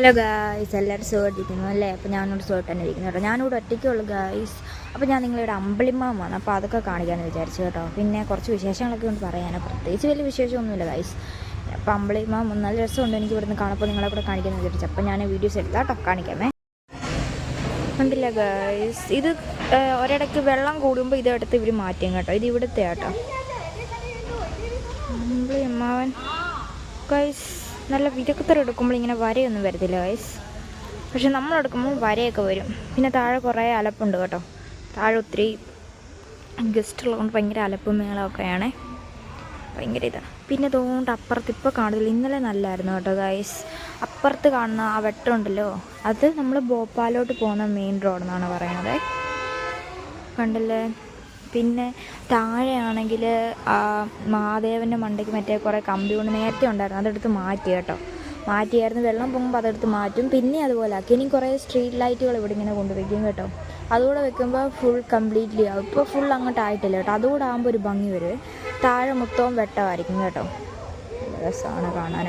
Hello guys എല്ലാവരും സുഖമായിട്ടിരിക്കുന്നു അല്ലേ? അപ്പോൾ ഞാനോട് സുഖമായിട്ട് തന്നെ ഇരിക്കുന്നു കേട്ടോ. ഞാനിവിടെ ഒറ്റയ്ക്കുള്ളൂ ഗായ്സ് അപ്പോൾ ഞാൻ നിങ്ങളിവിടെ വന്നു അപ്പോൾ അതൊക്കെ കാണിക്കാമെന്ന് വിചാരിച്ചു കേട്ടോ. പിന്നെ കുറച്ച് വിശേഷങ്ങളൊക്കെ കൊണ്ട് പറയാനോ. പ്രത്യേകിച്ച് വലിയ വിശേഷമൊന്നുമില്ല ഗായ്സ് അപ്പോൾ അമ്പിളിമാം നല്ല രസമുണ്ട് എനിക്ക് ഇവിടുന്ന് കാണുമ്പോൾ നിങ്ങളെ കൂടെ കാണിക്കാമെന്ന് വിചാരിച്ചു. അപ്പോൾ ഞാൻ വീഡിയോസ് എടുത്താൽ കേട്ടോ കാണിക്കാമേ. കണ്ടില്ല ഗായ്സ് ഇത് ഒരിടയ്ക്ക് വെള്ളം കൂടുമ്പോൾ ഇതെടുത്ത് ഇവർ മാറ്റും കേട്ടോ. ഇത് ഇവിടുത്തെ കേട്ടോ അമ്പിളി ഗൈസ് നല്ല വിദഗ്ധർ എടുക്കുമ്പോൾ ഇങ്ങനെ വരയൊന്നും വരത്തില്ല ഗൈസ് പക്ഷെ നമ്മൾ എടുക്കുമ്പോൾ വരയൊക്കെ വരും. പിന്നെ താഴെ കുറേ അലപ്പുണ്ട് കേട്ടോ. താഴെ ഒത്തിരി ഗസ്റ്റ് ഉള്ളതുകൊണ്ട് ഭയങ്കര അലപ്പും മേളമൊക്കെയാണ്. ഭയങ്കര ഇതാണ്. പിന്നെ തോണ്ട് അപ്പുറത്ത് ഇപ്പോൾ കാണുന്നില്ല ഇന്നലെ നല്ലായിരുന്നു കേട്ടോ ഗൈസ് അപ്പുറത്ത് കാണുന്ന ആ വെട്ടമുണ്ടല്ലോ അത് നമ്മൾ ഭോപ്പാലോട്ട് പോകുന്ന മെയിൻ റോഡെന്നാണ് പറയുന്നത്. കണ്ടില്ലേ? പിന്നെ താഴെയാണെങ്കിൽ മഹാദേവന്റെ മണ്ടയ്ക്ക് മറ്റേ കുറേ കമ്പി കൊണ്ട് നേരത്തെ ഉണ്ടായിരുന്നു. അതെടുത്ത് മാറ്റി കേട്ടോ. മാറ്റിയായിരുന്നു. വെള്ളം പൊങ്ങുമ്പോൾ അതെടുത്ത് മാറ്റും. പിന്നെ അതുപോലെ ആക്കി. ഇനി കുറേ സ്ട്രീറ്റ് ലൈറ്റുകൾ ഇവിടെ ഇങ്ങനെ കൊണ്ടുവയ്ക്കും കേട്ടോ. അതുകൂടെ വെക്കുമ്പോൾ ഫുൾ കംപ്ലീറ്റ്ലി ആവും. ഇപ്പോൾ ഫുൾ അങ്ങോട്ട് ആയിട്ടില്ല കേട്ടോ. അതുകൂടെ ആകുമ്പോൾ ഒരു ഭംഗി വരും. താഴെ മൊത്തവും വെട്ടമായിരിക്കും കേട്ടോ. രസമാണ് കാണാൻ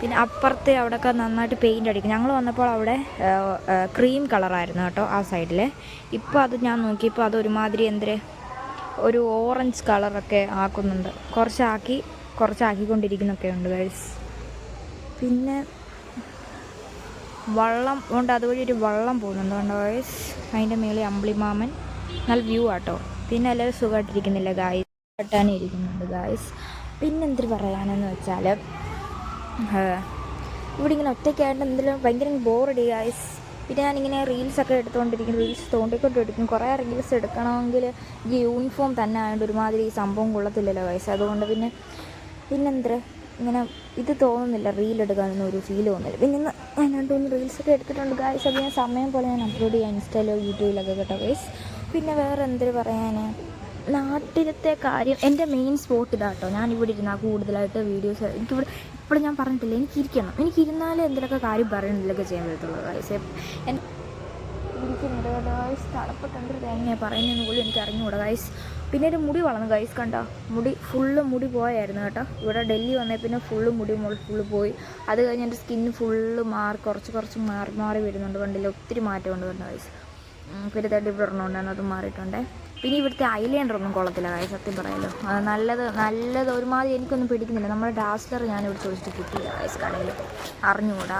പിന്നെ അപ്പുറത്ത് അവിടെയൊക്കെ നന്നായിട്ട് പെയിന്റ് അടിക്കും. ഞങ്ങൾ വന്നപ്പോൾ അവിടെ ക്രീം കളറായിരുന്നു കേട്ടോ ആ സൈഡിൽ ഇപ്പോൾ അത് ഞാൻ നോക്കിയപ്പോൾ അത് ഒരുമാതിരി എന്തൊരു ഒരു ഓറഞ്ച് കളറൊക്കെ ആക്കുന്നുണ്ട്. കുറച്ചാക്കി കുറച്ചാക്കിക്കൊണ്ടിരിക്കുന്നൊക്കെ ഉണ്ട് ഗൈസ് പിന്നെ വള്ളം ഉണ്ട് അതുവഴി ഒരു വള്ളം പോകുന്നുണ്ട് കണ്ടോ ഗൈസ് അതിന്റെ മേളിൽ അമ്പിളിമാമൻ നല്ല വ്യൂ ആട്ടോ. പിന്നെ എല്ലാവരും സുഖമായിട്ടിരിക്കുന്നില്ല ഗായ്സ് കട്ടാനും ഇരിക്കുന്നുണ്ട് ഗായ്സ് പിന്നെ എന്തൊരു പറയാനെന്ന് വെച്ചാൽ ഇവിടെ ഇങ്ങനെ ഒറ്റയ്ക്കായിട്ട് എന്തെങ്കിലും ഭയങ്കര ബോറടി ഗായ്സ് പിന്നെ ഞാനിങ്ങനെ റീൽസൊക്കെ എടുത്തുകൊണ്ടിരിക്കും റീൽസ് തോണ്ടിക്കൊണ്ടിരിക്കും കുറേ റീൽസ് എടുക്കണമെങ്കിൽ ഈ യൂണിഫോം തന്നെ ആയതുകൊണ്ട് ഒരുമാതിരി ഈ സംഭവം കൊള്ളത്തില്ലല്ലോ വയസ്സ് അതുകൊണ്ട് പിന്നെ പിന്നെന്തര ഇങ്ങനെ ഇത് തോന്നുന്നില്ല റീൽ എടുക്കാനൊന്നും ഒരു ഫീൽ തോന്നുന്നില്ല. പിന്നെ ഇന്ന് ഞാൻ രണ്ട് മൂന്ന് റീൽസൊക്കെ എടുത്തിട്ടുണ്ട് ഗായ്സ് അത് ഞാൻ സമയം പോലെ ഞാൻ അപ്ലോഡ് ചെയ്യാം ഇൻസ്റ്റയിലോ യൂട്യൂബിലൊക്കെ കേട്ടോ ഗൈസ് പിന്നെ വേറെ എന്തൊരു പറയാൻ നാട്ടിലത്തെ കാര്യം എന്റെ മെയിൻ സ്പോട്ട് ഇതാട്ടോ. ഞാൻ ഇവിടെ ഇരുന്നാൽ കൂടുതലായിട്ട് വീഡിയോസ് എനിക്കിവിടെ ഇപ്പോൾ ഞാൻ പറഞ്ഞിട്ടില്ല എനിക്കിരിക്കണം. എനിക്കിരുന്നാലേ എന്തെങ്കിലുമൊക്കെ കാര്യം പറയണമെങ്കിലൊക്കെ ചെയ്യാൻ പറ്റത്തുള്ളൂ ഗൈസ് തളപ്പിട്ട് എന്തൊരു തേങ്ങയാണ് പറയുന്നതെന്ന് പോലും എനിക്ക് അറിഞ്ഞുകൂടാ ഗൈസ് പിന്നെ ഒരു മുടി വളർന്നു ഗൈസ് കണ്ടോ? മുടി ഫുള്ള് മുടി പോയായിരുന്നു കേട്ടോ. ഇവിടെ ഡൽഹി വന്നേ പിന്നെ ഫുള്ള് മുടി ഫുള്ള് പോയി. അത് കഴിഞ്ഞ് എന്റെ സ്കിന്ന് ഫുള്ള് മാറി കുറച്ച് കുറച്ച് മാറി മാറി വരുന്നുണ്ട്. കണ്ടില്ല? ഒത്തിരി മാറ്റമുണ്ട് കണ്ടോ ഗൈസ് പിന്നെ തട്ടി ഇവിടെ ഉണ്ടായിരുന്നു അത് മാറിയിട്ടുണ്ട്. പിന്നെ ഇവിടുത്തെ ഐലൈനർ ഒന്നും കൊള്ളത്തില്ല കാര്യം സത്യം പറയാലോ നല്ലത് നല്ലത് ഒരുമാതിരി എനിക്കൊന്നും പിടിക്കുന്നില്ല. നമ്മുടെ ഡാസ്ലർ ഞാൻ ഇവിടെ ചോദിച്ചിട്ട് കിട്ടിയില്ല ഗൈസ് കടയിൽ അറിഞ്ഞുകൂടാ.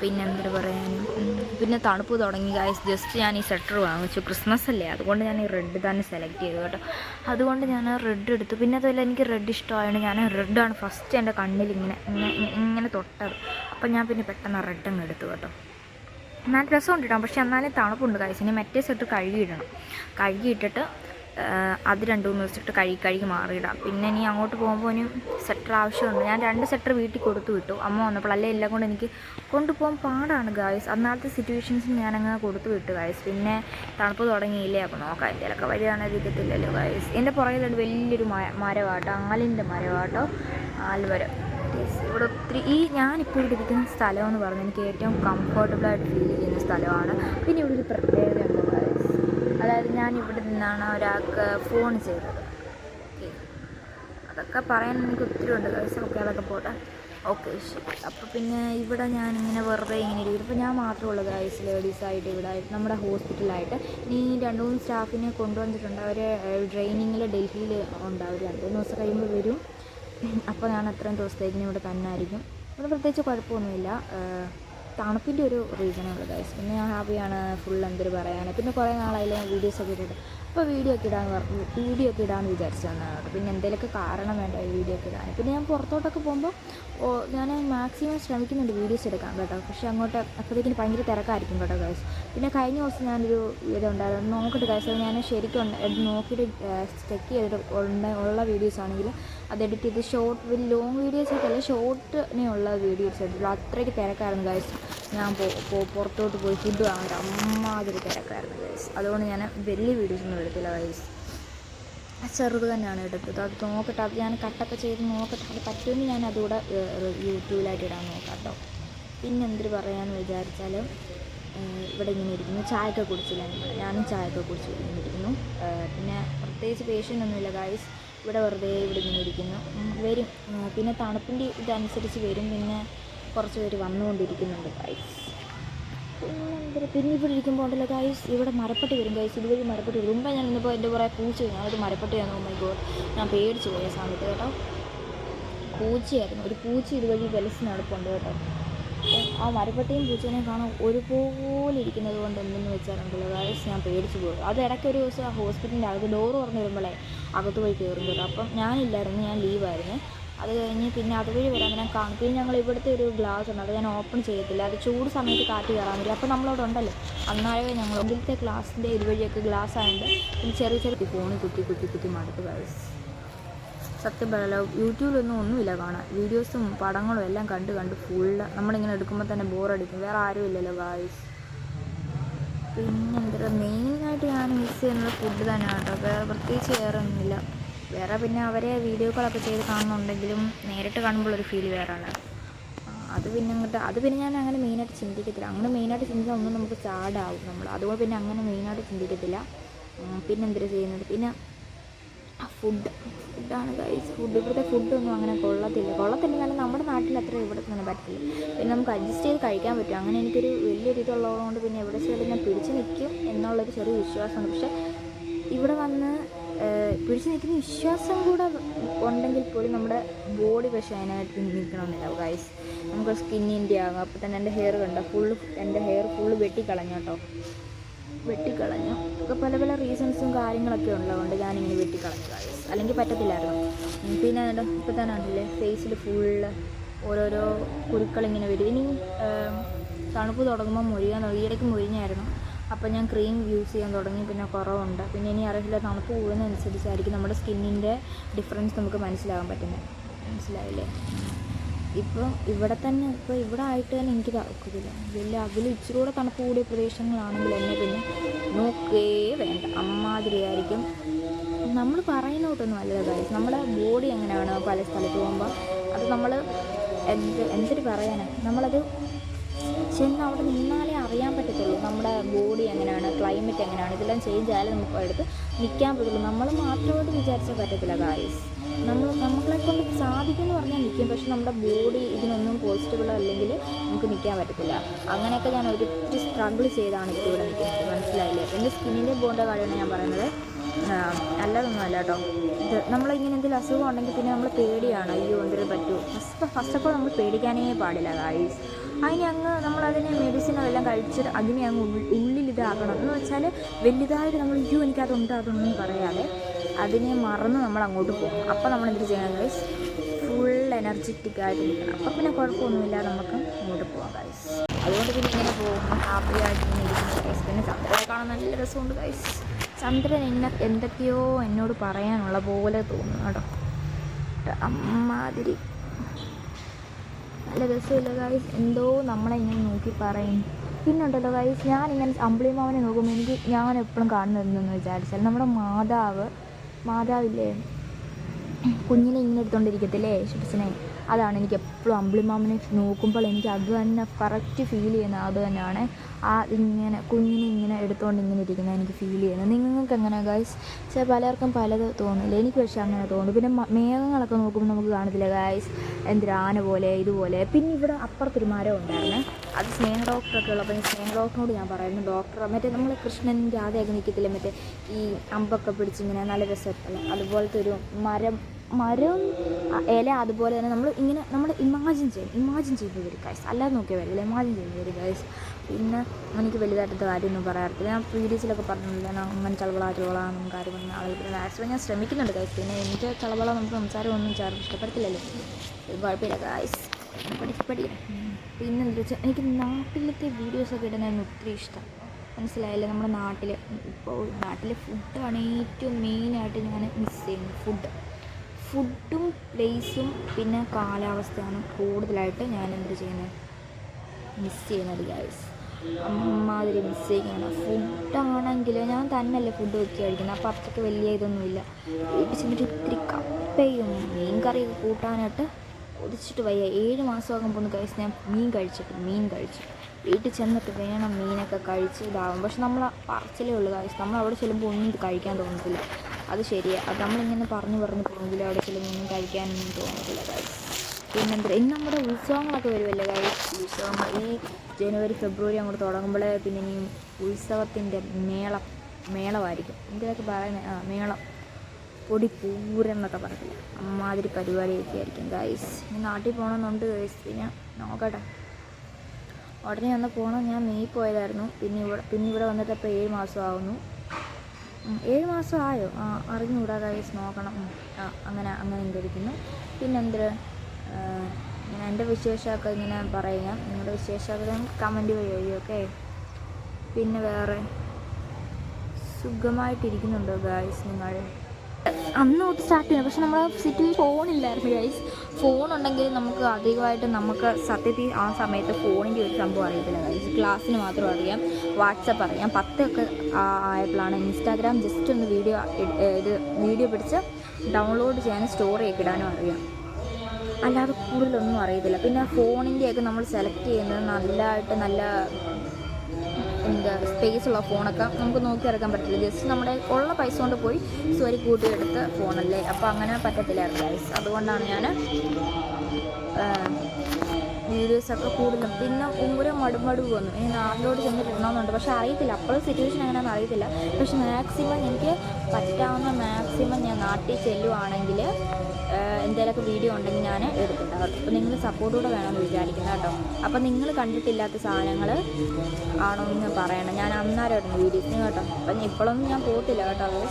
പിന്നെ എന്തൊരു പറയാനും പിന്നെ തണുപ്പ് തുടങ്ങി ഗൈസ് ജസ്റ്റ് ഞാൻ ഈ സ്വെറ്റർ വാങ്ങിച്ചു. ക്രിസ്മസ് അല്ലേ? അതുകൊണ്ട് ഞാൻ ഈ റെഡ് തന്നെ സെലക്ട് ചെയ്തു കേട്ടോ. അതുകൊണ്ട് ഞാൻ റെഡ് എടുത്തു. പിന്നെ അതുപോലെ എനിക്ക് റെഡ് ഇഷ്ടമായതുകൊണ്ട് ഞാൻ റെഡാണ് ഫസ്റ്റ് എന്റെ കണ്ണിൽ ഇങ്ങനെ ഇങ്ങനെ തൊട്ടത്. അപ്പം ഞാൻ പിന്നെ പെട്ടെന്ന് റെഡ് അങ്ങ് എടുത്തു കേട്ടോ. നല്ല രസമുണ്ട് ഉണ്ടിടാം പക്ഷെ എന്നാലും തണുപ്പുണ്ട് കഴിച്ച് ഇനി മറ്റേ സെറ്റ് കഴുകിയിടണം. കഴുകിയിട്ടിട്ട് അത് രണ്ട് മൂന്ന് ദിവസമായിട്ട് കഴുകി കഴുകി മാറിയിടാം. പിന്നെ ഇനി അങ്ങോട്ട് പോകുമ്പോൾ ഇനി സെറ്റർ ആവശ്യമുണ്ട്. ഞാൻ രണ്ട് സെറ്റർ വീട്ടിൽ കൊടുത്തു വിട്ടു. അമ്മ വന്നപ്പോൾ അല്ലേ എല്ലാം കൊണ്ട് എനിക്ക് കൊണ്ടുപോകാൻ പാടാണ് ഗായ്സ് അന്നാളത്തെ സിറ്റുവേഷൻസും ഞാനങ്ങ് കൊടുത്തു വിട്ടു ഗായ്സ് പിന്നെ തണുപ്പ് തുടങ്ങിയില്ലേ? അപ്പോൾ നോക്കാം എന്തെങ്കിലുമൊക്കെ വരികയാണെങ്കിൽ ഇരിക്കത്തില്ലല്ലോ ഗായ്സ് എന്റെ പുറകിലൊരു വലിയൊരു മരവാട്ടോ. ആലിന്റെ മരവാട്ടോ. ആൽമരം. ഇവിടെ ഒത്തിരി ഈ ഞാനിപ്പോൾ ഇവിടെ ഇരിക്കുന്ന സ്ഥലം എന്ന് പറഞ്ഞാൽ എനിക്ക് ഏറ്റവും കംഫർട്ടബിൾ ആയിട്ട് ഫീൽ ചെയ്യുന്ന സ്ഥലമാണ്. പിന്നെ ഇവിടെ ഒരു പ്രത്യേകതയുണ്ട്. അതായത് ഞാൻ ഇവിടെ നിന്നാണ് ഒരാൾക്ക് ഫോൺ ചെയ്തത്. ഓക്കെ അതൊക്കെ പറയാൻ എനിക്ക് ഒത്തിരി ഉണ്ട് ഗൈസ് ഓക്കെ അതൊക്കെ പോട്ടെ. ഓക്കെ ശരി. അപ്പോൾ പിന്നെ ഇവിടെ ഞാൻ ഇങ്ങനെ വെറുതെ ഇങ്ങനെ ഇരിക്കും ഇപ്പോൾ ഞാൻ മാത്രമേ ഉള്ളൂ ഗൈസ് ലേഡീസായിട്ട് ഇവിടെ നമ്മുടെ ഹോസ്പിറ്റലായിട്ട് നീ രണ്ട് മൂന്ന് സ്റ്റാഫിനെ കൊണ്ടുവന്നിട്ടുണ്ട്. അവർ ട്രെയിനിങ്ങിൽ ഡൽഹിയിൽ ഉണ്ട്. അവർ രണ്ട് മൂന്ന് ദിവസം കഴിയുമ്പോൾ വരും. അപ്പോൾ ഞാൻ അത്രയും ദിവസത്തേക്കിന് ഇവിടെ തന്നെ ആയിരിക്കും ഇവിടെ പ്രത്യേകിച്ച് കുഴപ്പമൊന്നുമില്ല. തണുപ്പിന്റെ ഒരു റീസണേ ഉള്ളൂ ഗൈസ് പിന്നെ ഞാൻ ഹാപ്പിയാണ് ഫുൾ എന്തൊരു പറയാൻ പിന്നെ കുറേ നാളായില്ലേ വീഡിയോസ് ഒക്കെ ഇട്ടിട്ട്. അപ്പോൾ വീഡിയോ ഒക്കെ ഇടാൻ പറഞ്ഞു വീഡിയോ ഒക്കെ ഇടാമെന്ന് വിചാരിച്ചു തന്നാണ് കേട്ടോ. പിന്നെ എന്തെങ്കിലുമൊക്കെ കാരണം വേണ്ട വീഡിയോ ഒക്കെ ഇടാൻ. പിന്നെ ഞാൻ പുറത്തോട്ടൊക്കെ പോകുമ്പോൾ ഓ ഞാൻ മാക്സിമം ശ്രമിക്കുന്നുണ്ട് വീഡിയോസ് എടുക്കാൻ കേട്ടോ. പക്ഷേ അങ്ങോട്ട് അപ്പോഴത്തേക്കിന് ഭയങ്കര തിരക്കായിരിക്കും കേട്ടോ ഗൈസ് പിന്നെ കഴിഞ്ഞ ദിവസം ഞാനൊരു ഇതുണ്ടായിരുന്നു നോക്കിയിട്ട് ഗൈസ് ഞാൻ ശരിക്കും നോക്കിയിട്ട് ചെക്ക് ചെയ്തിട്ട് ഉള്ള വീഡിയോസ് ആണെങ്കിൽ അത് എഡിറ്റ് ചെയ്ത് ഷോർട്ട് വലിയ ലോങ് വീഡിയോസ് ഒക്കെ അല്ല ഷോർട്ടിനെ ഉള്ള വീഡിയോസ് എടുത്തുള്ളൂ അത്രയ്ക്ക് തിരക്കായിരുന്നു ഗൈസ് ഞാൻ പുറത്തോട്ട് പോയി ഫുഡ് വാങ്ങിയിട്ട് അമ്മാതിരി തിരക്കായിരുന്നു ഗൈസ് അതുകൊണ്ട് ഞാൻ വലിയ വീഡിയോസ് ഒന്നും എടുത്തില്ല ഗൈസ് ചെറുത് തന്നെയാണ് എടുത്തത്. അത് നോക്കട്ടെ അത് ഞാൻ കട്ടൊക്കെ ചെയ്ത് നോക്കട്ടെ. അത് പറ്റുമെങ്കിൽ ഞാൻ അതുകൂടെ യൂട്യൂബിലായിട്ട് ഇടാൻ നോക്കാം കേട്ടോ പിന്നെ എന്തൊരു പറയാമെന്ന് വിചാരിച്ചാൽ ഇവിടെ ഇങ്ങനെ ഇരിക്കുന്നു. ചായയൊക്കെ കുടിച്ചില്ല ഞാനും ചായയൊക്കെ കുടിച്ച് ഇങ്ങനെ ഇരിക്കുന്നു. പിന്നെ പ്രത്യേകിച്ച് പേഷ്യന്റ് ഒന്നുമില്ല ഗായ്സ് ഇവിടെ വെറുതെ ഇവിടെ ഇങ്ങനെ ഇരിക്കുന്നു വരും. പിന്നെ തണുപ്പിന്റെ ഇതനുസരിച്ച് വരും. പിന്നെ കുറച്ച് പേര് വന്നുകൊണ്ടിരിക്കുന്നുണ്ട് ഗൈസ് പിന്നെ പിന്നെ ഇവിടെ ഇരിക്കുമ്പോൾ ഉണ്ടല്ലോ ഗൈസ് ഇവിടെ മരപ്പട്ടി വരും ഗൈസ് ഇതുവഴി മരപ്പട്ടി വരും. മുമ്പ് ഞാൻ ഇന്നിപ്പോൾ എന്റെ കുറേ പൂച്ച വരും അതൊരു മരപ്പട്ടിയാണ് മൈ ഗോഡ് ഞാൻ പേടിച്ചു പോയ സമയത്ത് കേട്ടോ. പൂച്ചയായിരുന്നു. ഒരു പൂച്ച ഇതുവഴി വെലസ് നടപ്പുണ്ട് കേട്ടോ. ആ മരപ്പട്ടിയും പൂച്ചേനെയും കാണാൻ ഒരുപോലെ ഇരിക്കുന്നത് കൊണ്ട് എന്തെന്ന് വെച്ചാലുണ്ടല്ലോ ഗൈസ് ഞാൻ പേടിച്ചു പോകും അത് ഇടയ്ക്ക് ഒരു ദിവസം ആ ഹോസ്പിറ്റലിന്റെ അകത്ത് ഡോർ തുറന്നു വരുമ്പോഴേ അകത്ത് പോയി കയറും കേട്ടോ അപ്പം ഞാനില്ലായിരുന്നു ഞാൻ ലീവായിരുന്നു അത് കഴിഞ്ഞ് പിന്നെ അതുവഴി വരാൻ ഞാൻ കാണും. പിന്നെ ഞങ്ങൾ ഇവിടുത്തെ ഒരു ഗ്ലാസ് ഉണ്ട് അത് ഞാൻ ഓപ്പൺ ചെയ്യത്തില്ല. അത് ചൂട് സമയത്ത് കാറ്റ് കയറാൻ വരും. അപ്പോൾ നമ്മളവിടെ ഉണ്ടല്ലോ. അന്നാഴേ ഞങ്ങൾ ഇതിലത്തെ ഗ്ലാസിന്റെ ഇതുവഴിയൊക്കെ ഗ്ലാസ് ആയതുകൊണ്ട് ചെറിയ ചെറിയ ഫോണിൽ കുത്തി കുത്തി കുത്തി മടുത്ത് സത്യം പറയാലോ യൂട്യൂബിലൊന്നും ഒന്നുമില്ല കാണാൻ. വീഡിയോസും പടങ്ങളും എല്ലാം കണ്ട് കണ്ട് ഫുള്ള് നമ്മളിങ്ങനെ എടുക്കുമ്പോൾ തന്നെ ബോറടിക്കും വേറെ ആരും ഇല്ലല്ലോ ഗായ്സ് പിന്നെ എന്താ മെയിനായിട്ട് ഞാൻ മിസ് ചെയ്യുന്നത് ഫുഡ് തന്നെയാണ് കേട്ടോ. വേറെ പ്രത്യേകിച്ച് വേറെ ഒന്നുമില്ല. വേറെ പിന്നെ അവരെ വീഡിയോ കോളൊക്കെ ചെയ്ത് കാണുന്നുണ്ടെങ്കിലും നേരിട്ട് കാണുമ്പോൾ ഒരു ഫീൽ വേറെയാണ്. അത് പിന്നെ അങ്ങോട്ട് അത് പിന്നെ ഞാൻ അങ്ങനെ മെയിനായിട്ട് ചിന്തിക്കത്തില്ല. അങ്ങനെ മെയിനായിട്ട് ചിന്തിച്ചാൽ ഒന്നും നമുക്ക് ചാടാവും നമ്മൾ. അതുകൊണ്ട് പിന്നെ അങ്ങനെ മെയിനായിട്ട് ചിന്തിക്കത്തില്ല. ഉം, പിന്നെ എന്തിനാണ് ചെയ്യുന്നത്? പിന്നെ ഫുഡ് ഫുഡാണ് ഗൈസ് ഫുഡ് ഇവിടുത്തെ ഫുഡൊന്നും അങ്ങനെ കൊള്ളത്തില്ല. കൊള്ളത്തില്ല എന്നാലും നമ്മുടെ നാട്ടിൽ അത്ര ഇവിടെ നിന്ന് പറ്റില്ല പിന്നെ നമുക്ക് അഡ്ജസ്റ്റ് ചെയ്ത് കഴിക്കാൻ പറ്റും. അങ്ങനെ എനിക്കൊരു വലിയൊരു ഇതുള്ളതുകൊണ്ട് പിന്നെ എവിടെ ചെല്ലും ഞാൻ പിടിച്ചു നിൽക്കും എന്നുള്ളൊരു ചെറിയ വിശ്വാസമുണ്ട്. പക്ഷേ ഇവിടെ വന്ന് പിടിച്ചു നിൽക്കുന്ന വിശ്വാസം കൂടെ ഉണ്ടെങ്കിൽ പോലും നമ്മുടെ ബോഡി പക്ഷേ അതിനായിട്ട് നിൽക്കണമെന്നില്ല ഗൈസ് നമുക്ക് സ്കിന്നിന്റെ ആകാം. അപ്പോൾ തന്നെ എന്റെ ഹെയർ കണ്ടോ? ഫുള്ള് എന്റെ ഹെയർ ഫുള്ള് വെട്ടിക്കളഞ്ഞു കേട്ടോ. വെട്ടിക്കളഞ്ഞു. ഒക്കെ പല പല റീസൺസും കാര്യങ്ങളൊക്കെ ഉള്ളതുകൊണ്ട് ഞാനിങ്ങനെ വെട്ടിക്കളഞ്ഞു കാര്യം അല്ലെങ്കിൽ പറ്റത്തില്ലായിരുന്നു. പിന്നെ ഇപ്പോൾ തന്നെ ഉണ്ടല്ലേ ഫേസിൽ ഫുള്ള് ഓരോരോ കുരുക്കളിങ്ങനെ വരും. ഇനി തണുപ്പ് തുടങ്ങുമ്പോൾ മുരിയാൻ തുടങ്ങി. ഇടയ്ക്ക് മുരിഞ്ഞായിരുന്നു. അപ്പോൾ ഞാൻ ക്രീം യൂസ് ചെയ്യാൻ തുടങ്ങി. പിന്നെ കുറവുണ്ട്. പിന്നെ ഇനി അറിയില്ല തണുപ്പ് കൂടുന്നതനുസരിച്ചായിരിക്കും നമ്മുടെ സ്കിന്നിന്റെ ഡിഫറൻസ് നമുക്ക് മനസ്സിലാകാൻ പറ്റുന്നത്. മനസ്സിലായില്ലേ? ഇപ്പം ഇവിടെ തന്നെ ഇപ്പോൾ ഇവിടെ ആയിട്ട് തന്നെ എനിക്ക് തറക്കില്ല വലിയ അതിൽ ഇച്ചിരി കൂടെ തണുപ്പ് കൂടിയ പ്രദേശങ്ങളാണെങ്കിൽ എന്നെ പിന്നെ നോക്കേ വേണ്ട. അമ്മാതിരിയായിരിക്കും നമ്മൾ പറയുന്ന കൂട്ടൊന്നും അല്ല ഗൈസ് നമ്മുടെ ബോഡി എങ്ങനെയാണ് പല സ്ഥലത്ത് പോകുമ്പോൾ അത് നമ്മൾ എന്ത് എന്തിട്ട് പറയാനാണ് നമ്മളത് ചെന്ന് അവിടെ നിന്നാലേ അറിയാൻ പറ്റത്തുള്ളൂ. നമ്മുടെ ബോഡി എങ്ങനെയാണ് ക്ലൈമറ്റ് എങ്ങനെയാണ് ഇതെല്ലാം ചേഞ്ച് ആയാലും നമുക്ക് അടുത്ത് നിൽക്കാൻ പറ്റുള്ളൂ നമ്മൾ മാത്രമായിട്ട് വിചാരിച്ചാൽ പറ്റത്തില്ല ഗായ്സ് നമ്മൾ നമ്മളെ കൊണ്ട് സാധിക്കുമെന്ന് പറഞ്ഞാൽ നിൽക്കും. പക്ഷെ നമ്മുടെ ബോഡി ഇതിനൊന്നും പോസിറ്റീവ് അല്ലെങ്കിൽ നമുക്ക് നിൽക്കാൻ പറ്റത്തില്ല. അങ്ങനെയൊക്കെ ഞാൻ ഒത്തിരി സ്ട്രഗിൾ ചെയ്താണ് ഇപ്പോൾ ഇവിടെ നിൽക്കുന്നത്. മനസ്സിലായില്ലേ? എന്റെ സ്കിന്നിന്റെ ബോണിന്റെ കാര്യമാണ് ഞാൻ പറയുന്നത്. അല്ലാതൊന്നും അല്ല കേട്ടോ. ഇത് നമ്മളിങ്ങനെ എന്തെങ്കിലും അസുഖം ഉണ്ടെങ്കിൽ പിന്നെ നമ്മൾ പേടിയാണ്. അയ്യോ എന്തെങ്കിലും പറ്റൂ. ഫസ്റ്റ് ഫസ്റ്റ് ഓഫ് ഓൾ നമ്മൾ പേടിക്കാനേ പാടില്ല ഗായ്സ് അതിനെ അങ്ങ് നമ്മളതിനെ മെഡിസിനോ എല്ലാം കഴിച്ചിട്ട് അതിനെ അങ്ങ് ഉള്ളിൽ ഇതാക്കണം എന്ന് വെച്ചാൽ വലുതായിട്ട് നമ്മൾ അയ്യോ എനിക്കതുണ്ട് അതൊന്നും പറയാതെ അതിനെ മറന്ന് നമ്മൾ അങ്ങോട്ട് പോകും. അപ്പോൾ നമ്മൾ എന്ത് ചെയ്യണം ഗൈസ് ഫുൾ എനർജറ്റിക് ആയിട്ട് നിൽക്കണം. അപ്പോൾ പിന്നെ കുഴപ്പമൊന്നുമില്ല നമുക്ക് അങ്ങോട്ട് പോകാം ഗൈസ് അതുകൊണ്ട് പിന്നെ ഇങ്ങനെ പോകുമ്പോൾ ഹാപ്പി ആയിട്ട് ഇരിക്കുന്നു ഗൈസ് പിന്നെ ചന്ദ്രനെ കാണാൻ നല്ല രസമുണ്ട് ഗൈസ് ചന്ദ്രൻ എന്നെ എന്തൊക്കെയോ എന്നോട് പറയാനുള്ള പോലെ തോന്നുന്നു കേട്ടോ. അമ്മാതിരി. നല്ല രസമില്ല ഗൈസ് എന്തോ നമ്മളെ ഇങ്ങനെ നോക്കി പറയും. പിന്നെ ഉണ്ടല്ലോ ഗൈസ് ഞാനിങ്ങനെ അമ്പിളിമാവനെ നോക്കുമ്പോൾ എനിക്ക് ഞാൻ എപ്പോഴും കാണുന്നതെന്ന് വിചാരിച്ചാൽ നമ്മുടെ മാതാവ് മാതാവില്ലേ? കുഞ്ഞിനെ ഇങ്ങനെ എടുത്തോണ്ടിരിക്കത്തില്ലേ ഷിപ്സിനെ അതാണ് എനിക്ക് എപ്പോഴും അമ്പിളിമാമനെ നോക്കുമ്പോൾ എനിക്ക് അത് തന്നെ കറക്റ്റ് ഫീൽ ചെയ്യുന്നത് അത് തന്നെയാണ്. ആ ഇങ്ങനെ കുഞ്ഞിനെ ഇങ്ങനെ എടുത്തുകൊണ്ട് ഇങ്ങനെ ഇരിക്കുന്നത് എനിക്ക് ഫീൽ ചെയ്യുന്നത്. നിങ്ങൾക്ക് എങ്ങനെ ഗൈസ് ചില പലർക്കും പലത് തോന്നില്ല. എനിക്ക് പക്ഷേ അങ്ങനെ തോന്നുന്നു. പിന്നെ മേഘങ്ങളൊക്കെ നോക്കുമ്പോൾ നമുക്ക് കാണത്തില്ല ഗൈസ് എന്തിനാന പോലെ ഇതുപോലെ പിന്നെ ഇവിടെ അപ്പുറത്തൊരു മരം ഉണ്ടായിരുന്നേ. അത് സ്നേഹ ഡോക്ടറൊക്കെ ഉള്ളപ്പോൾ സ്നേഹ ഡോക്ടറിനോട് ഞാൻ പറയുന്നു ഡോക്ടർ മറ്റേ നമ്മൾ കൃഷ്ണൻ രാധയൊക്കെ നിൽക്കത്തില്ല മറ്റേ ഈ അമ്പൊക്കെ പിടിച്ചിങ്ങനെ നല്ല രസമല്ല അതുപോലത്തെ ഒരു മരം മരം ഇല അതുപോലെ തന്നെ നമ്മൾ ഇങ്ങനെ നമ്മൾ ഇമാജിൻ ചെയ്യും. ഇമാജിൻ ചെയ്യുന്ന ഒരു ഗൈസ് അല്ലാതെ നോക്കിയാൽ വരില്ല. ഇമാജിൻ ചെയ്യുന്ന ഒരു ഗൈസ് പിന്നെ എനിക്ക് വലുതായിട്ട് കാര്യമൊന്നും പറയാറില്ല. ഞാൻ വീഡിയോസിലൊക്കെ ഞാൻ അങ്ങനെ ചളവള കാര്യം പറഞ്ഞ ആളുകൾ മാക്സിമം ഞാൻ ശ്രമിക്കുന്നുണ്ട് ഗൈസ് പിന്നെ എനിക്ക് ചളവള നമുക്ക് സംസാരം ഒന്നും ചേർന്ന് ഇഷ്ടപ്പെടത്തില്ലല്ലോ. ഇത് കുഴപ്പമില്ല ഗൈസ് പഠിച്ച് പഠിക്കാം പിന്നെ എന്താ വെച്ചാൽ എനിക്ക് നാട്ടിലത്തെ വീഡിയോസൊക്കെ ഇടുന്നതിന് ഒത്തിരി ഇഷ്ടം. മനസ്സിലായില്ലേ? നമ്മുടെ നാട്ടിൽ ഇപ്പോൾ നാട്ടിലെ ഫുഡാണ് ഏറ്റവും മെയിനായിട്ട് ഞാൻ മിസ് ചെയ്യുന്നത്. ഫുഡ് ഫുഡും പ്ലേസും പിന്നെ കാലാവസ്ഥയാണ് കൂടുതലായിട്ട് ഞാൻ എന്ത് ചെയ്യുന്നത് മിസ് ചെയ്യുന്നത് ഗൈസ് അമ്മാതിരി മിസ് ചെയ്യുകയാണ്. ഫുഡാണെങ്കിൽ ഞാൻ തന്നെയല്ലേ ഫുഡ് വെച്ച് കഴിക്കുന്നത്. അപ്പോൾ അത്രയ്ക്ക് വലിയ ഇതൊന്നുമില്ല. വീട്ടിൽ ചെന്നിട്ട് കപ്പയും മീൻ കറി കൂട്ടാനായിട്ട് ഒതിച്ചിട്ട് വയ്യ. ഏഴ് മാസമാകുമ്പോൾ കഴിച്ച് ഞാൻ മീൻ കഴിച്ചിട്ട് മീൻ കഴിച്ചു. വീട്ടിൽ ചെന്നിട്ട് വേണം മീനൊക്കെ കഴിച്ച് ഇതാകും പക്ഷെ നമ്മൾ പറച്ചിലേ ഉള്ളൂ കഴിച്ച് നമ്മൾ അവിടെ ചെല്ലുമ്പോൾ ഒന്നും ഇത് കഴിക്കാൻ തോന്നത്തില്ല. അത് ശരിയാണ് അത് നമ്മളിങ്ങനെ പറഞ്ഞു പറഞ്ഞു പോകുമെങ്കിൽ അവിടെ ചെല്ലുമ്പോൾ ഒന്നും കഴിക്കാനൊന്നും തോന്നത്തില്ല കാര്യം പിന്നെന്താ? ഇന്ന് നമ്മുടെ ഉത്സവങ്ങളൊക്കെ വരുമല്ലേ കാര്യം ഉത്സവങ്ങൾ ഈ ജനുവരി ഫെബ്രുവരി അങ്ങോട്ട് തുടങ്ങുമ്പോൾ പിന്നെ ഇനി ഉത്സവത്തിന്റെ മേളം മേളമായിരിക്കും. എന്തിനൊക്കെ പറയുന്നത് ആ മേളം. പൊടി പൂരം എന്നൊക്കെ പറയില്ല അമ്മാതിരി പരിപാടിയൊക്കെ ആയിരിക്കും ഗൈസ് ഇനി നാട്ടിൽ പോകണമെന്നുണ്ട് ഗൈസ് പിന്നെ നോക്കട്ടെ. ഉടനെ ഒന്ന് പോകണം. ഞാൻ മെയ് പോയതായിരുന്നു. പിന്നെ ഇവിടെ പിന്നെ ഇവിടെ വന്നിട്ട് ഇപ്പോൾ ഏഴ് മാസം ആവുന്നു. ഏഴ് മാസം ആയോ? ആ അറിഞ്ഞുകൂടാ ഗൈസ് നോക്കണം. അങ്ങനെ അങ്ങനെ ഇരിക്കുന്നു പിന്നെ എന്തൊരു ഇങ്ങനെ എന്റെ വിശേഷമൊക്കെ ഇങ്ങനെ പറയുക നിങ്ങളുടെ വിശേഷമൊക്കെ കമന്റ് വഴി ഓക്കെ പിന്നെ വേറെ. സുഖമായിട്ടിരിക്കുന്നുണ്ടോ ഗായ്സ് നിങ്ങൾ? അന്ന് തൊട്ട് സ്റ്റാർട്ട് ചെയ്യുന്നത് പക്ഷെ നമ്മുടെ സിറ്റിയിൽ ഫോണില്ലായിരുന്നു ഗൈസ് ഫോൺ ഉണ്ടെങ്കിൽ നമുക്ക് അധികമായിട്ട് നമുക്ക് സത്യത്തിൽ ആ സമയത്ത് ഫോണിന്റെ ഒരു സംഭവം അറിയത്തില്ല ഗൈസ് ക്ലാസ്സിന് മാത്രം അറിയാം വാട്സപ്പ് അറിയാം. പത്തൊക്കെ ആയപ്പോഴാണ് ഇൻസ്റ്റാഗ്രാം ജസ്റ്റ് ഒന്ന് വീഡിയോ ഇത് വീഡിയോ പിടിച്ച് ഡൗൺലോഡ് ചെയ്യാനും സ്റ്റോറിയൊക്കെ ഇടാനും അറിയാം. അല്ലാതെ കൂടുതലൊന്നും അറിയത്തില്ല. പിന്നെ ഫോണിന്റെയൊക്കെ നമ്മൾ സെലക്ട് ചെയ്യുന്നത് നല്ലതായിട്ട് നല്ല എന്താ സ്പേസുള്ള ഫോണൊക്കെ നമുക്ക് നോക്കി ഇറക്കാൻ പറ്റില്ല. ജസ്റ്റ് നമ്മുടെ ഉള്ള പൈസ കൊണ്ട് പോയി സ്വരി കൂട്ടിയെടുത്ത ഫോണല്ലേ അപ്പോൾ അങ്ങനെ പറ്റത്തില്ലായിരുന്നു ഗൈസ് അതുകൊണ്ടാണ് ഞാൻ വീഡിയോസൊക്കെ കൂടുതലും. പിന്നെ ഓരോ മടുമടുവ് വന്നു. ഇനി നാട്ടിലോട്ട് ചെന്നിട്ടുണ്ടോന്നുണ്ട്. പക്ഷെ അറിയത്തില്ല. അപ്പോൾ സിറ്റുവേഷൻ എങ്ങനെയാണെന്ന് അറിയത്തില്ല. പക്ഷെ മാക്സിമം എനിക്ക് പറ്റാവുന്ന മാക്സിമം ഞാൻ നാട്ടിൽ ചെല്ലുവാണെങ്കിൽ എന്തെങ്കിലുമൊക്കെ വീഡിയോ ഉണ്ടെങ്കിൽ ഞാൻ എടുത്തിട്ടുണ്ട് അപ്പോൾ നിങ്ങൾ സപ്പോർട്ടോടെ വേണമെന്ന് വിചാരിക്കുന്നത് കേട്ടോ. അപ്പോൾ നിങ്ങൾ കണ്ടിട്ടില്ലാത്ത സാധനങ്ങൾ ആണോ എന്ന് പറയണം. ഞാൻ അന്നേരമായിരുന്നു വീഡിയോസിന് കേട്ടോ. അപ്പം ഇപ്പോഴൊന്നും ഞാൻ പോയിട്ടില്ല കേട്ടോ. അത്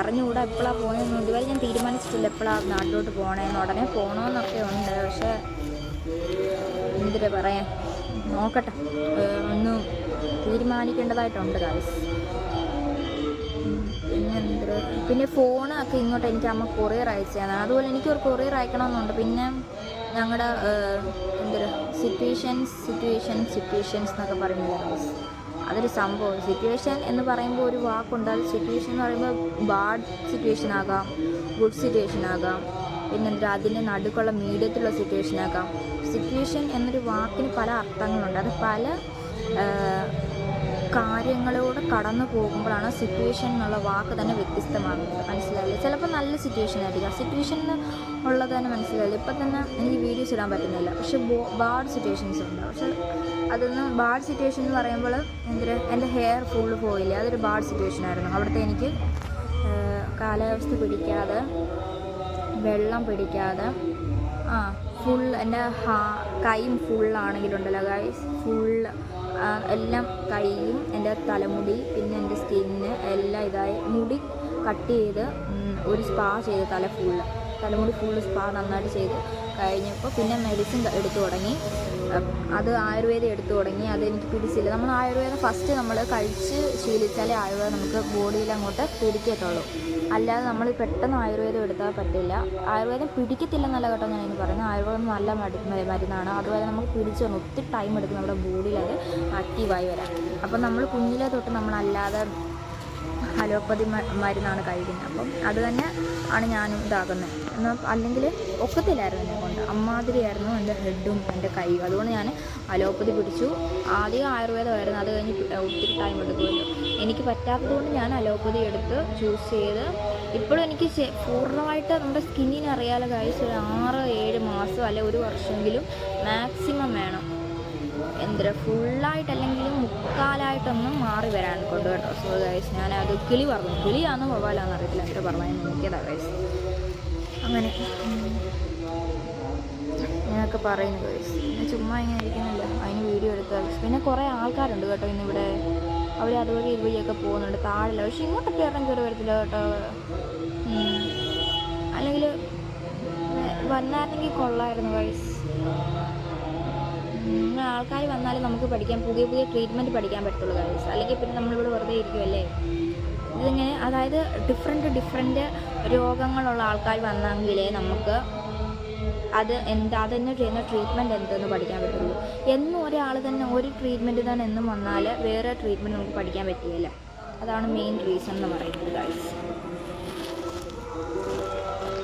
അറിഞ്ഞുകൂടാ എപ്പോഴാണ് പോകുന്നതെന്ന് ഇതുവരെ ഞാൻ തീരുമാനിച്ചിട്ടില്ല എപ്പോഴാണ് നാട്ടിലോട്ട് പോകണമെന്ന് ഉടനെ പോകണമെന്നൊക്കെ ഉണ്ട്. പക്ഷേ എന്തിനാ പറയാൻ നോക്കട്ടെ. ഒന്ന് തീരുമാനിക്കേണ്ടതായിട്ടുണ്ട് ഗായ്സ് പിന്നെ എന്ത് പിന്നെ ഫോണൊക്കെ ഇങ്ങോട്ട് എനിക്ക് അമ്മ കൊറിയർ അയച്ചതാണ്. അതുപോലെ എനിക്ക് ഒരു കൊറിയർ അയക്കണമെന്നുണ്ട്. പിന്നെ ഞങ്ങളുടെ എന്തൊരു സിറ്റുവേഷൻസ് സിറ്റുവേഷൻ സിറ്റുവേഷൻസ് എന്നൊക്കെ പറയുന്നത് അതൊരു സംഭവം സിറ്റുവേഷൻ എന്ന് പറയുമ്പോൾ ഒരു വാക്കുണ്ട്. അത് സിറ്റുവേഷൻ എന്ന് പറയുമ്പോൾ ബാഡ് സിറ്റുവേഷൻ ആകാം ഗുഡ് സിറ്റുവേഷൻ ആകാം. പിന്നെന്താ അതിന്റെ നടുക്കുള്ള മീഡിയത്തിലുള്ള സിറ്റുവേഷൻ ആകാം. സിറ്റുവേഷൻ എന്നൊരു വാക്കിന് പല അർത്ഥങ്ങളുണ്ട്. അത് പല കാര്യങ്ങളോട് കടന്നു പോകുമ്പോഴാണ് സിറ്റുവേഷൻ എന്നുള്ള വാക്ക് തന്നെ വ്യത്യസ്തമാകുന്നത്. മനസ്സിലായില്ലേ? ചിലപ്പോൾ നല്ല സിറ്റുവേഷൻ ആയിരിക്കും. സിറ്റുവേഷൻ ഉള്ളത് തന്നെ മനസ്സിലായില്ല? ഇപ്പം തന്നെ എനിക്ക് വീഡിയോസ് ഇടാൻ പറ്റുന്നില്ല. പക്ഷെ ബാഡ് സിറ്റുവേഷൻസ് ഉണ്ട്. പക്ഷെ അതൊന്ന് ബാഡ് സിറ്റുവേഷൻ എന്ന് പറയുമ്പോൾ എന്തൊരു എന്റെ ഹെയർ ഫുള്ള് പോയില്ല? അതൊരു ബാഡ് സിറ്റുവേഷൻ ആയിരുന്നു. അവിടുത്തെ എനിക്ക് കാലാവസ്ഥ പിടിക്കാതെ വെള്ളം പിടിക്കാതെ ആ ഫുൾ എന്റെ ഹാ കൈയും ഫുള്ളാണെങ്കിലുണ്ടല്ലോ ഗൈസ് ഫുൾ എല്ലാം കൈയും എന്റെ തലമുടി പിന്നെ എന്റെ സ്കിന്ന് എല്ലാം ഇതായി മുടി കട്ട് ചെയ്ത് ഒരു സ്പാ ചെയ്ത് തല ഫുള്ള് തലമുടി ഫുള്ള് സ്പാ നന്നായിട്ട് ചെയ്ത്. കഴിഞ്ഞപ്പോൾ പിന്നെ മെഡിസിൻ എടുത്തു തുടങ്ങി. അത് ആയുർവേദം എടുത്തു തുടങ്ങി. അതെനിക്ക് പിടിച്ചില്ല. നമ്മൾ ആയുർവേദം ഫസ്റ്റ് നമ്മൾ കഴിച്ച് ശീലിച്ചാലേ ആയുർവേദം നമുക്ക് ബോഡിയിൽ അങ്ങോട്ട് പിടിക്കത്തുള്ളൂ. അല്ലാതെ നമ്മൾ പെട്ടെന്ന് ആയുർവേദം എടുത്താൽ പറ്റില്ല. ആയുർവേദം പിടിക്കത്തില്ലെന്നല്ല കേട്ടോ ഞാൻ ഇനി പറയുന്നത്. ആയുർവേദം നല്ല മരുന്നാണ്. അതുപോലെ നമുക്ക് പിടിച്ചു വന്ന് ഒത്തിരി ടൈം എടുക്കും നമ്മുടെ ബോഡിയിൽ അത് ആക്റ്റീവായി വരാൻ. അപ്പം നമ്മൾ കുഞ്ഞിലെ തൊട്ട് നമ്മളല്ലാതെ അലോപ്പതി മരുന്നാണ് കഴിക്കുന്നത്. അപ്പം അത് തന്നെ ആണ് ഞാനും ഇതാകുന്നത് എന്നാൽ അല്ലെങ്കിൽ ഒക്കത്തില്ലായിരുന്നു എന്നെ കൊണ്ട്. അമ്മാതിരിയായിരുന്നു എന്റെ ഹെഡും എന്റെ കൈയും അതുകൊണ്ട് ഞാൻ അലോപ്പതി പിടിച്ചു. ആദ്യം ആയുർവേദമായിരുന്നു. അത് കഴിഞ്ഞ് ഒത്തിരി ടൈം എടുക്കുമല്ലോ എനിക്ക് പറ്റാത്തതുകൊണ്ട് ഞാൻ അലോപ്പതി എടുത്ത് ചൂസ് ചെയ്ത്. ഇപ്പോഴും എനിക്ക് പൂർണമായിട്ട് നമ്മുടെ സ്കിന്നിന് അറിയാലോ കാഴ്ച ഒരു ആറ് ഏഴ് മാസം അല്ലെ ഒരു വർഷമെങ്കിലും മാക്സിമം വേണം. എന്തിനാ ഫുള്ളായിട്ടല്ലെങ്കിലും മുക്കാലായിട്ടൊന്നും മാറി വരാൻ കൊണ്ട് കേട്ടോ സോ ഗൈസ് ഞാൻ അത് കിളി പറഞ്ഞു. കിളിയാണെന്ന് പോവാലോ അറിയത്തില്ല. എന്നിട്ട് പറഞ്ഞു നോക്കിയതാ ഗൈസ് അങ്ങനെ. അങ്ങനെയൊക്കെ പറയുന്നു പിന്നെ ചുമ്മാ ഇങ്ങനെ ഇരിക്കുന്നില്ല അതിന് വീഡിയോ എടുത്താൽ പിന്നെ കുറേ ആൾക്കാരുണ്ട് കേട്ടോ ഇന്നിവിടെ. അവർ അതുവഴി ഇതുവഴിയൊക്കെ പോകുന്നുണ്ട്. താഴില്ല പക്ഷെ ഇങ്ങോട്ടൊക്കെ ഇറങ്ങി കയറി വരത്തില്ല കേട്ടോ. അല്ലെങ്കിൽ വന്നായിരുന്നെങ്കിൽ കൊള്ളായിരുന്നു നിങ്ങൾ ആൾക്കാർ വന്നാലും നമുക്ക് പഠിക്കാൻ പുതിയ പുതിയ ട്രീറ്റ്മെന്റ് പഠിക്കാൻ പറ്റുള്ളൂ ഗൈസ് അല്ലെങ്കിൽ പിന്നെ നമ്മളിവിടെ വെറുതെ ഇരിക്കുമല്ലേ ഇതിങ്ങനെ അതായത് ഡിഫറെന്റ് ഡിഫറെന്റ് രോഗങ്ങളുള്ള ആൾക്കാർ വന്നെങ്കിലേ നമുക്ക് അത് എന്താ അതെന്നെ ചെയ്യുന്ന ട്രീറ്റ്മെന്റ് എന്തെന്ന് പഠിക്കാൻ പറ്റുള്ളൂ. എന്നും ഒരാൾ തന്നെ ഒരു ട്രീറ്റ്മെന്റ് തന്നെ എന്നും വന്നാൽ വേറെ ട്രീറ്റ്മെന്റ് നമുക്ക് പഠിക്കാൻ പറ്റുകയില്ല. അതാണ് മെയിൻ റീസൺ എന്ന് പറയുന്നത് ഗൈസ്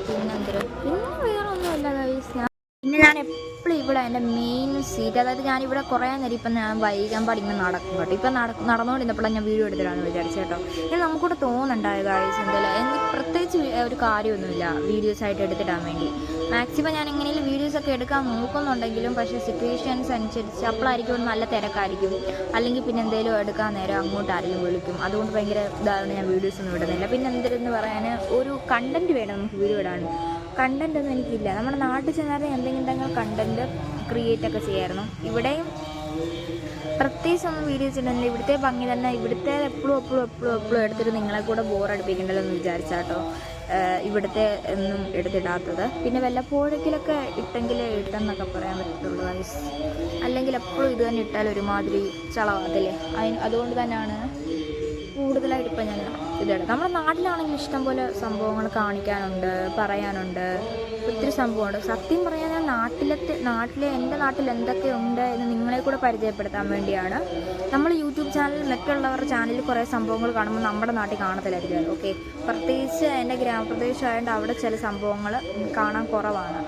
പിന്നെ ഞാൻ പിന്നെ ഞാൻ എപ്പോഴും ഇവിടെ എന്റെ മെയിൻ സീറ്റ് അതായത് ഞാനിവിടെ കുറേ നേരം ഇപ്പം ഞാൻ വൈകാൻ പാടിങ്ങനെ നടക്കും കേട്ടോ. ഇപ്പം നട നടന്നുകൊണ്ടിരുന്നപ്പോഴാണ് ഞാൻ വീഡിയോ എടുത്തിടാന്ന് വിചാരിച്ചു കേട്ടോ. ഇനി നമുക്കൂടെ തോന്നുന്നുണ്ടായ ഗൈസ് എന്തായാലും പ്രത്യേകിച്ച് ഒരു കാര്യമൊന്നുമില്ല. വീഡിയോസ് ആയിട്ട് എടുത്തിടാൻ വേണ്ടി. മാക്സിമം ഞാൻ എങ്ങനെയും വീഡിയോസ് ഒക്കെ എടുക്കാൻ നോക്കുന്നുണ്ടെങ്കിലും പക്ഷേ സിറ്റുവേഷൻസ് അനുസരിച്ച് അപ്പോഴായിരിക്കും നല്ല തിരക്കായിരിക്കും. അല്ലെങ്കിൽ പിന്നെ എന്തെങ്കിലും എടുക്കാൻ നേരം അങ്ങോട്ട് ആരെങ്കിലും വിളിക്കും. അതുകൊണ്ട് ഭയങ്കര ഇതാണ് ഞാൻ വീഡിയോസ് ഒന്നും ഇടുന്നില്ല. പിന്നെ എന്തെന്ന് പറയാൻ ഒരു കണ്ടന്റ് വേണം നമുക്ക് വീഡിയോ ഇടാൻ. കണ്ടന്റ് ഒന്നും എനിക്കില്ല. നമ്മുടെ നാട്ടിൽ ചെന്നാലും എന്തെങ്കിലും കണ്ടന്റ് ക്രിയേറ്റ് ഒക്കെ ചെയ്യായിരുന്നു. ഇവിടെയും പ്രത്യേകിച്ച് ഒന്നും വീഡിയോസ് ഇടുന്നില്ല ഇവിടുത്തെ ഭംഗി തന്നെ. ഇവിടുത്തെ എപ്പോഴും എപ്പോഴും എപ്പോഴും എപ്പോഴും എടുത്തിട്ട് നിങ്ങളെ കൂടെ ബോറടിപ്പിക്കണ്ടല്ലോ എന്ന് വിചാരിച്ചാട്ടോ ഇവിടുത്തെ ഒന്നും എടുത്തിടാത്തത്. പിന്നെ വല്ലപ്പോഴെങ്കിലൊക്കെ ഇട്ടെങ്കിൽ ഇട്ടെന്നൊക്കെ പറയാൻ പറ്റത്തുള്ളൂ ഗൈസ് അല്ലെങ്കിൽ എപ്പോഴും ഇത് തന്നെ ഇട്ടാൽ ഒരുമാതിരി ചളവാതല്ലേ അതിന് അതുകൊണ്ട് തന്നെയാണ് കൂടുതലായിട്ട് ഇപ്പം ഞാൻ ഇതെടുക്കും നമ്മുടെ നാട്ടിലാണെങ്കിൽ ഇഷ്ടംപോലെ സംഭവങ്ങൾ കാണിക്കാനുണ്ട് പറയാനുണ്ട്. ഒത്തിരി സംഭവമുണ്ട്. സത്യം പറയാൻ ഞാൻ നാട്ടിലത്തെ നാട്ടിലെ എന്റെ നാട്ടിൽ എന്തൊക്കെ ഉണ്ട് എന്ന് നിങ്ങളെ കൂടെ പരിചയപ്പെടുത്താൻ വേണ്ടിയാണ്. നമ്മൾ യൂട്യൂബ് ചാനൽ മറ്റുള്ളവരുടെ ചാനലിൽ കുറേ സംഭവങ്ങൾ കാണുമ്പോൾ നമ്മുടെ നാട്ടിൽ കാണത്തില്ലായിരിക്കും ഓക്കെ? പ്രത്യേകിച്ച് എന്റെ ഗ്രാമപ്രദേശമായതുകൊണ്ട് അവിടെ ചില സംഭവങ്ങൾ കാണാൻ കുറവാണ്.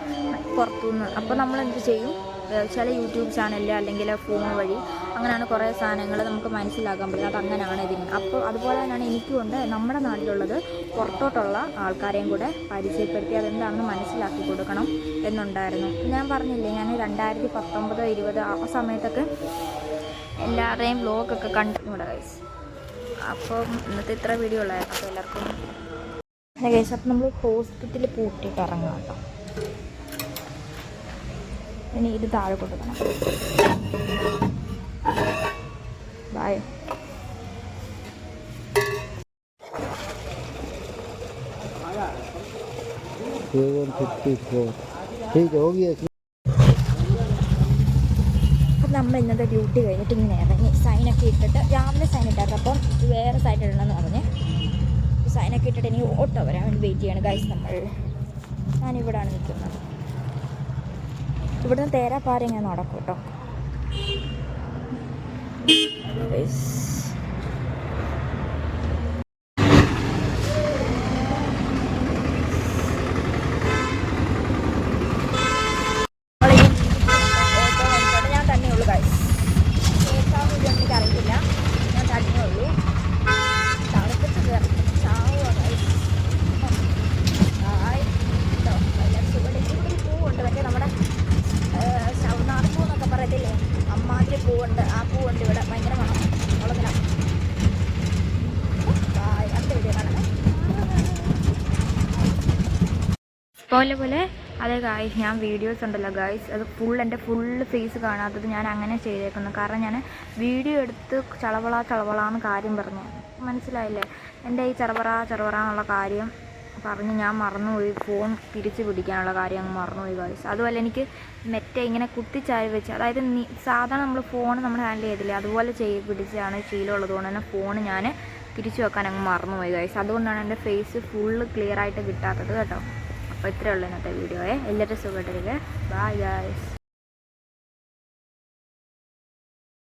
പുറത്തുനിന്ന്. അപ്പോൾ നമ്മൾ എന്ത് ചെയ്യും? ചില യൂട്യൂബ് ചാനലിൽ അല്ലെങ്കിൽ ഫോൺ വഴി അങ്ങനെയാണ് കുറേ സാധനങ്ങൾ നമുക്ക് മനസ്സിലാക്കാൻ പറ്റും അത് അങ്ങനെയാണ് ഇതിന്. അപ്പോൾ അതുപോലെ തന്നെയാണ് എനിക്കും ഉണ്ട്. നമ്മുടെ നാട്ടിലുള്ളത് പുറത്തോട്ടുള്ള ആൾക്കാരെയും കൂടെ പരിചയപ്പെടുത്തി അതെന്താണെന്ന് മനസ്സിലാക്കി കൊടുക്കണം എന്നുണ്ടായിരുന്നു. ഞാൻ പറഞ്ഞില്ലേ ഞാൻ രണ്ടായിരത്തി പത്തൊമ്പത് ഇരുപത് ആ സമയത്തൊക്കെ എല്ലാവരുടെയും വ്ലോഗൊക്കെ കണ്ടിട്ടുണ്ട് ഗൈസ് അപ്പോൾ ഇന്നത്തെ ഇത്ര വീഡിയോ ഉള്ളായിരുന്നു. അപ്പോൾ എല്ലാവർക്കും ഗൈസ് അപ്പം നമ്മൾ ഹോസ്പിറ്റലിൽ പൂട്ടിയിട്ട് ഇറങ്ങാം കേട്ടോ ഇനി ഇത് താഴെ കൊടുക്കണം ബായ് सेवन फिफ्टी फोर ठीक है हो गया इसमें അപ്പം നമ്മൾ ഇന്നത്തെ ഡ്യൂട്ടി കഴിഞ്ഞിട്ട് ഇങ്ങനെ ഇറങ്ങി സൈനൊക്കെ ഇട്ടിട്ട് രാവിലെ സൈൻ ഇട്ടായിരുന്നു അപ്പം ഇത് വേറെ സൈൻ ഇടണമെന്ന് പറഞ്ഞ് സൈനൊക്കെ ഇട്ടിട്ട് എനിക്ക് ഓട്ടോ വരാൻ വേണ്ടി വെയിറ്റ് ചെയ്യാണ് ഗൈസ് നമ്മൾ ഞാനിവിടാണ് നിൽക്കുന്നത് ഇവിടുന്ന് തേരാപ്പാറ ഇങ്ങനെ നടക്കും കേട്ടോ Guys. നമ്മളിനി ഓട്ടോ വന്നിട്ടുണ്ട്. ഞാൻ തന്നെ ഉള്ളൂ ഗൈസ് കേൾക്കാമെന്ന് എനിക്ക് അറിയില്ല ഞാൻ തന്നെ ഉള്ളൂ തണുപ്പത്ത് കയറി ചാവുക ഗൈസ് ഹായ് കേട്ടോ എല്ലാവരും സുഖം ഇവിടെ ഒരു പൂവുണ്ട് മറ്റേ നമ്മുടെ ശവനാർപ്പൂ എന്നൊക്കെ പറയത്തില്ലേ അമ്മാതിരി പൂവുണ്ട് ആ പൂവുണ്ട് ഇവിടെ ഭയങ്കര മണം കുളത്തില ബായ് അടുത്ത വീഡിയോ കാണാം പോലെ പോലെ അതെ ഗായ്സ് ഞാൻ വീഡിയോസ് ഉണ്ടല്ലോ ഗായ്സ് അത് ഫുൾ എന്റെ ഫുള്ള് ഫേസ് കാണാത്തത് ഞാൻ അങ്ങനെ ചെയ്തേക്കുന്നു. കാരണം ഞാൻ വീഡിയോ എടുത്ത് ചളവള ചളവളാന്ന് കാര്യം പറഞ്ഞു. മനസ്സിലായില്ലേ? എന്റെ ഈ ചെറുപറ ചെറുപറ എന്നുള്ള കാര്യം പറഞ്ഞ് ഞാൻ മറന്നുപോയി. ഫോൺ തിരിച്ച് പിടിക്കാനുള്ള കാര്യം അങ്ങ് മറന്നുപോയി ഗായ്സ് അതുപോലെ എനിക്ക് മെറ്റ ഇങ്ങനെ കുത്തിച്ചാരി വെച്ച് അതായത് സാധാരണ നമ്മൾ ഫോൺ നമ്മൾ ഹാൻഡിൽ ചെയ്തില്ലേ അതുപോലെ ചെയ്ത് പിടിച്ചാണ് ശീലമുള്ളതുകൊണ്ട് തന്നെ ഫോൺ ഞാൻ തിരിച്ചു വെക്കാൻ അങ്ങ് മറന്നുപോയി ഗായ്സ് അതുകൊണ്ടാണ് എന്റെ ഫേസ് ഫുള്ള് ക്ലിയർ ആയിട്ട് കിട്ടാത്തത് കേട്ടോ. അപ്പോൾ ഇത്രയേ ഉള്ളൂ ഇന്നത്തെ വീഡിയോയെ എല്ലാവരും സുഖമായിട്ടിരിക്കുക ബൈ ഗായ്സ്